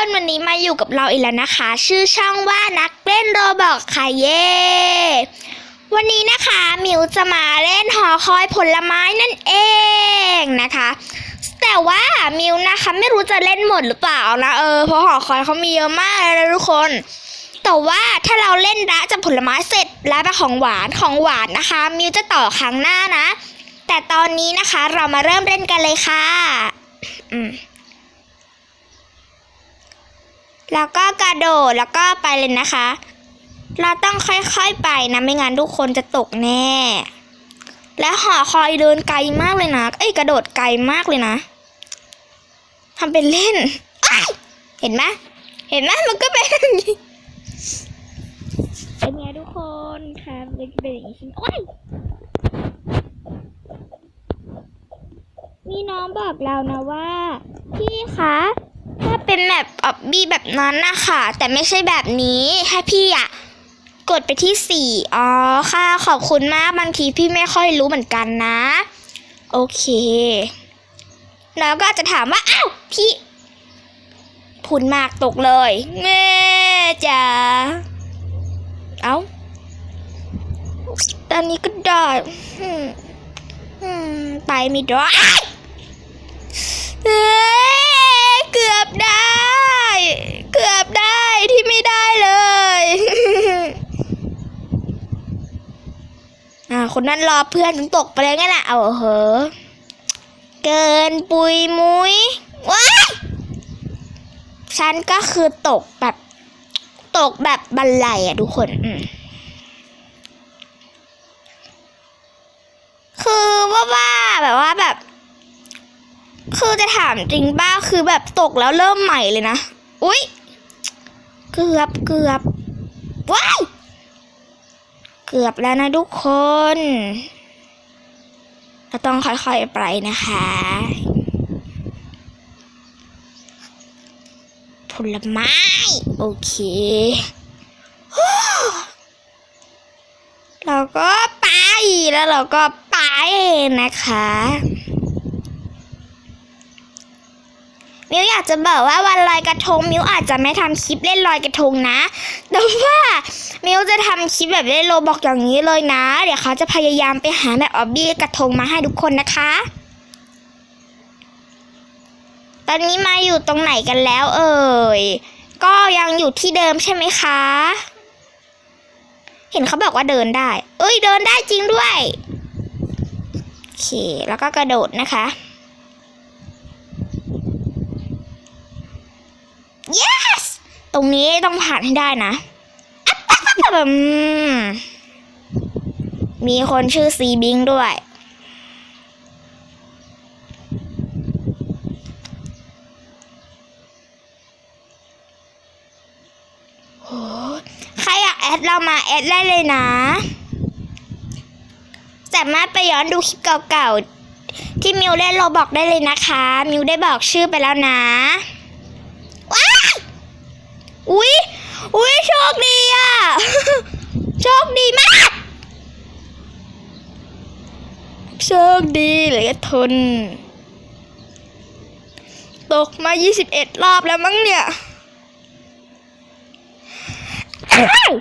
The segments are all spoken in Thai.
คนวันนี้มาอยู่กับเราอีกแล้วนะคะ ชื่อช่องว่านักเล่นโรบอกค่ะเย่วันนี้นะคะมิวจะมาเล่นหอคอยผลไม้นั่นเองนะคะ แต่ว่ามิวนะคะไม่รู้จะเล่นหมดหรือเปล่านะเออเพราะหอคอยเขามีเยอะมากเลยนะทุกคน แต่ว่าถ้าเราเล่นระจากผลไม้เสร็จแล้วไปของหวานของหวานนะคะ มิวจะต่อครั้งหน้านะ แต่ตอนนี้นะคะเรามาเริ่มเล่นกันเลยค่ะ อืม แล้วก็กระโดดแล้วก็ไปเลยนะคะ เราต้องค่อยๆไปนะไม่งั้นทุกคนจะตกแน่ และหอคอยเดินไกลมากเลยนะ เอ้ยกระโดดไกลมากเลยนะทำเป็นเล่น เห็นไหมเห็นไหมมันก็เป็นอย่างนี้เป็นไงทุกคนค่ะเป็นเป็นอย่างนี้ใช่ไหมโอ้ยมีน้องบอกเรานะว่า พี่คะ เป็นแบบออบบี้แบบนั้นนะคะแต่ไม่ใช่แบบนี้ให้พี่อะกดไปที่สี่อ๋อค่ะขอบคุณมากบางทีพี่ไม่ค่อยรู้เหมือนกันนะ โอเค แล้วก็จะถามว่าอ้าวพี่พุนมากตกเลยแม่จ๋าเอ้าตอนนี้ก็ได้อืมอืมไปไม่ได้ ที่ไม่ได้เลยอ่าคนนั้นรอเพื่อนจนตกไปเลยงั้นน่ะเอาเหอะเกินปุยมุยว้ายฉันก็คือตกแบบ ตกแบบบันไลอะทุกคนอืมคือว่าว่าแบบว่าแบบ คือจะถามจริงบ้าคือแบบตกแล้วเริ่มใหม่เลยนะ อุ๊ย เกือบเกือบว้ายเกือบแล้วนะทุกคนเราต้องค่อยๆไปนะคะผลไม้ โอเค เราก็ไปแล้วเราก็ไปนะคะ มิวอยากจะบอกว่าวันลอยกระทงมิวอาจจะไม่ทำคลิปเล่นลอยกระทงนะ แต่ว่ามิวจะทำคลิปแบบเล่นโลบอกอย่างนี้เลยนะ เดี๋ยวเขาจะพยายามไปหาแบบออบบี้กระทงมาให้ทุกคนนะคะ ตอนนี้มาอยู่ตรงไหนกันแล้ว เอ่ย ก็ยังอยู่ที่เดิมใช่ไหมคะ เห็นเขาบอกว่าเดินได้ เอ้ยเดินได้จริงด้วย โอเค แล้วก็กระโดดนะคะ yes ต รงนี้ต้องผ่านให้ได้นะ มีคนชื่อซีบิงด้วยโหใครอยากแอดเรามาแอดได้เลยนะ สามารถไปย้อนดูคลิปเก่าๆที่มิวเล่นโรบอกได้เลยนะคะ มิวได้บอกชื่อไปแล้วนะ อุ๊ยอุ๊ยโชคดีอะ โชคดีมาก โชคดีเลือทน ตกมา 21 รอบแล้วมั้งเนี่ยอ้าว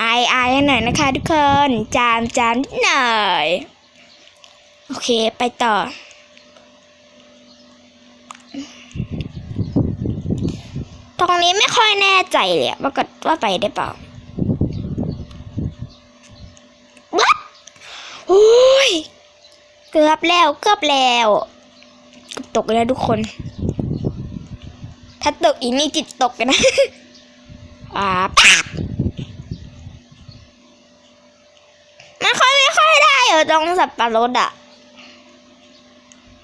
อายอายหน่อยนะคะทุกคน จามจามนิดหน่อย โอเค ไปต่อ ตรงนี้ไม่ค่อยแน่ใจเลยว่าก็ว่าไปได้เปล่าวัดโอ้ย เกือบแล้วเกือบแล้ว ตกแล้วทุกคน ถ้าตกอีกนี่จิตตกกันนะอ่าปับมันค่อยไม่ค่อยได้เหรอตรงสับปะรดอะ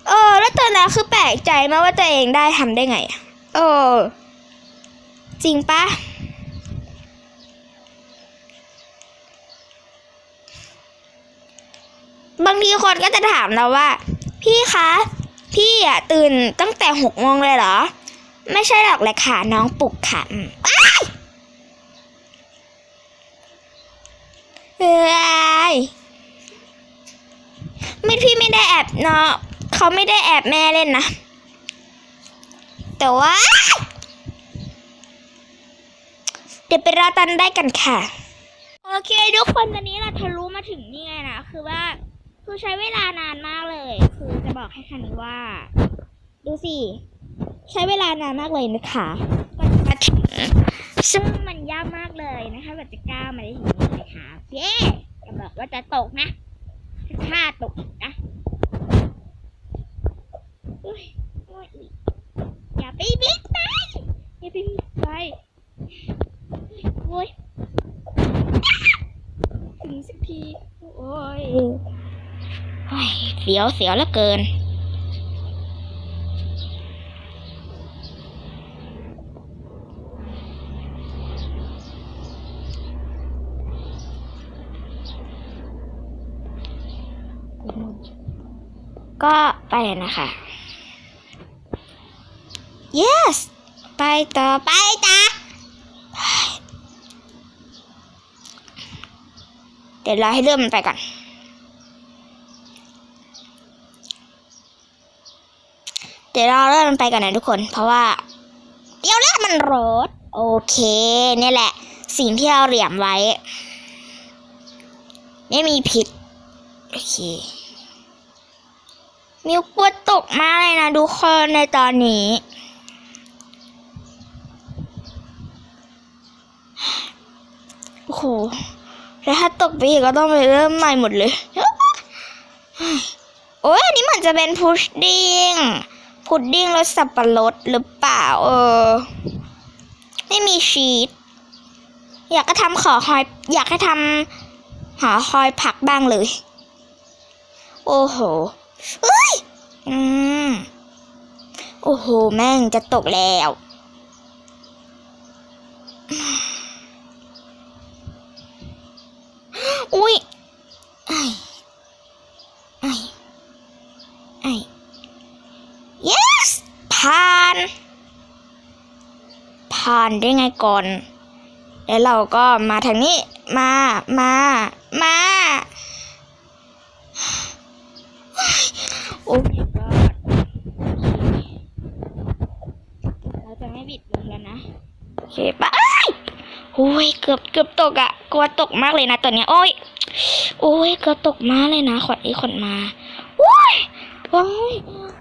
เออ แล้วตอนนั้นคือแปลกใจมากว่าตัวเองได้ทำได้ไง เออ จริงปะบางทีคนก็จะถามเราว่า พี่คะ พี่อะตื่นตั้งแต่หกโมงเลยเหรอ ไม่ใช่หรอกเลยค่ะ น้องปลุกค่ะเอ้ยไม่พี่ไม่ได้แอบเนาะเขาไม่ได้แอบแม่เล่นนะ แต่ว่า ดี๋ยวไปรอตอนได้กันค่ะ โอเคทุกคนตอนนี้เราทะลุมาถึงนี่ไงนะคือว่าคือใช้เวลานานมากเลย คือจะบอกให้คันนี้ว่า ดูสิ ใช้เวลานานมากเลยนะคะกว่าจะมาถึงซึ่งมันยากมากเลยนะคะแบบจะก้าวมาได้ถึงนี้นะคะเย้จะบอกว่าจะตกนะถ้าตกนะอุ้ยโอ้ยอย่าไปบิดไปอย่าไปบิดไป อ้ยถึงสักทีโอ้ยเสียวเสียวเหลือเกิน ก็ไปนะคะ yes ไปต่อไปจ้ะ เดี๋ยวรอให้เริ่มมันไปก่อนเดี๋ยวรอเริ่มมันไปก่อนนะทุกคน เพราะว่า เดี๋ยวเลือดมันรดโอเคนี่แหละ สิ่งที่เราเหลี่ยมไว้ไม่มีผิด โอเค มิวกลัวตกมากเลยนะทุกคนในตอนนี้ โอ้โห แล้วถ้าตกไปอีกก็ต้องไปเริ่มใหม่หมดเลย โอ้ยอันนี้เหมือนจะเป็นพุดดิ้ง พุดดิ้งรสสับปะรดหรือเปล่า เออ ไม่มีชีส อยากจะทำขอคอย อยากให้ทำหอคอยผักบ้างเลย โอ้โหเอ้ย อืม โอ้โห แม่งจะตกแล้ว อุ้ยไอ้ไอ้ไอ้ yes ผ่านผ่านได้ไงก่อน แล้วเราก็มาทางนี้ มา มา มา โอ้ my god เราจะไม่บิดมุมแล้วนะ โอเคปะโอ้ย เกือบเกือบตกอะกลัวตกมากเลยนะตอนเนี้ยโอ้ย โอ้ย เกือบตกมากเลยนะขวัญอีขวัญมา โอ้ยโอ้ย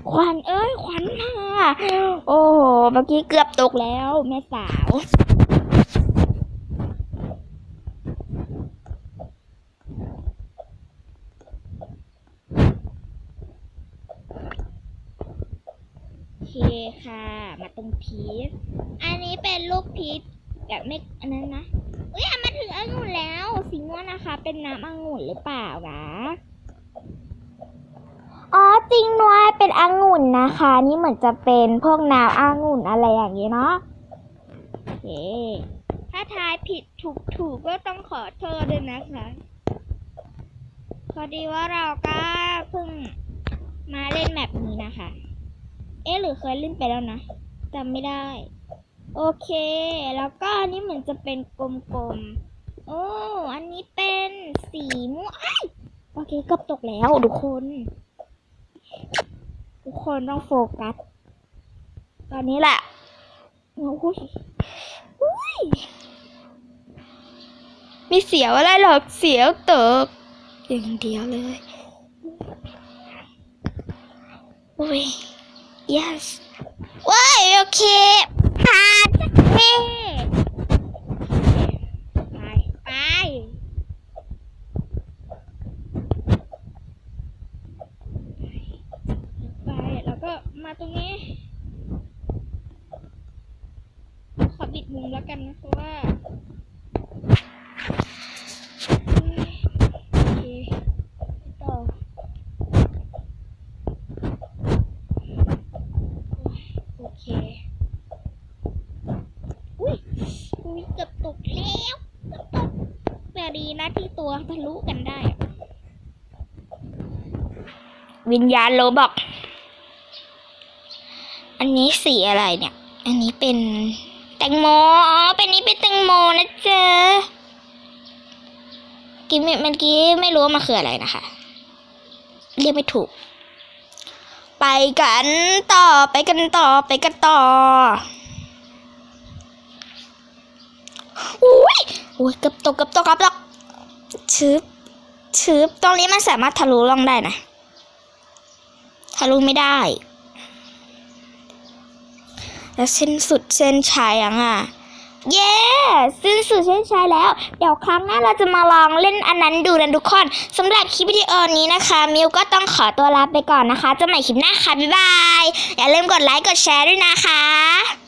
ขวัญเอ้ยขวัญมาโอ้โหเมื่อกี้เกือบตกแล้วแม่สาวโอเคค่ะ มาตรงพีชอันนี้เป็นลูกพีชแบบไม่อันนั้นนะเอ้ยมาถึงองุ่นแล้ว สีม่วงนะคะ เป็นน้ำองุ่นหรือเปล่าคะ จริงด้วยเป็นองุ่นนะคะ นี่เหมือนจะเป็นพวกน้ำองุ่นอะไรอย่างนี้เนาะโอเคถ้าทายผิดถูกถูกก็ต้องขอโทษด้วยนะคะพอดีว่าเราก็เพิ่งมาเล่นแมปนี้นะคะ เอ๊ะหรือเคยเล่นไปแล้วนะจำไม่ได้ โอเค แล้วก็อันนี้เหมือนจะเป็นกลมๆ โอ้ อันนี้เป็นสีม่วงโอเคเกือบตกแล้วทุกคน ทุกคนต้องโฟกัส ตอนนี้แหละโอ้โหอุ้ยมีเสียวอะไรหรอกเสียวเติกอย่างเดียวเลยอุ้ย yes ว้ายโอเคผ่านสักทีไป ไป ไป แล้วก็มาตรงนี้ ขอ บิดมุมแล้วกันนะเพราะว่าโอเคต่อโอเคอุ้ยอุ้ยเกือบตกแล้วเกือบตกแต่ดีนะที่ตัวทะลุกันได้ วิญญาณโลบอก อันนี้สีอะไรเนี่ย อันนี้เป็น แตงโม อ๋อ เป็นนี้เป็นแตงโมนะเจ๊กินเมื่อกี้ไม่รู้ว่ามันคืออะไรนะคะ เรียกไม่ถูก ไปกันต่อไปกันต่อไปกันต่ออุ้ยอุ้ยเกับตกเกับตกเกับตกชึบชึบตรงนี้มันสามารถทะลุล่องได้นะทะลุไม่ได้ แล้วเส้นสุดเส้นชัยยังอะ เย้สิ้นสุดเส้นชัยแล้ว เดี๋ยวครั้งหน้าเราจะมาลองเล่นอันนั้นดูนะทุกคนสำหรับคลิปวิดีโอนี้นะคะ มิวก็ต้องขอตัวลาไปก่อนนะคะเจะใหม่คลิปหน้าค่ะ บ๊ายบาย อย่าลืมกดไลค์กดแชร์ด้วยนะคะ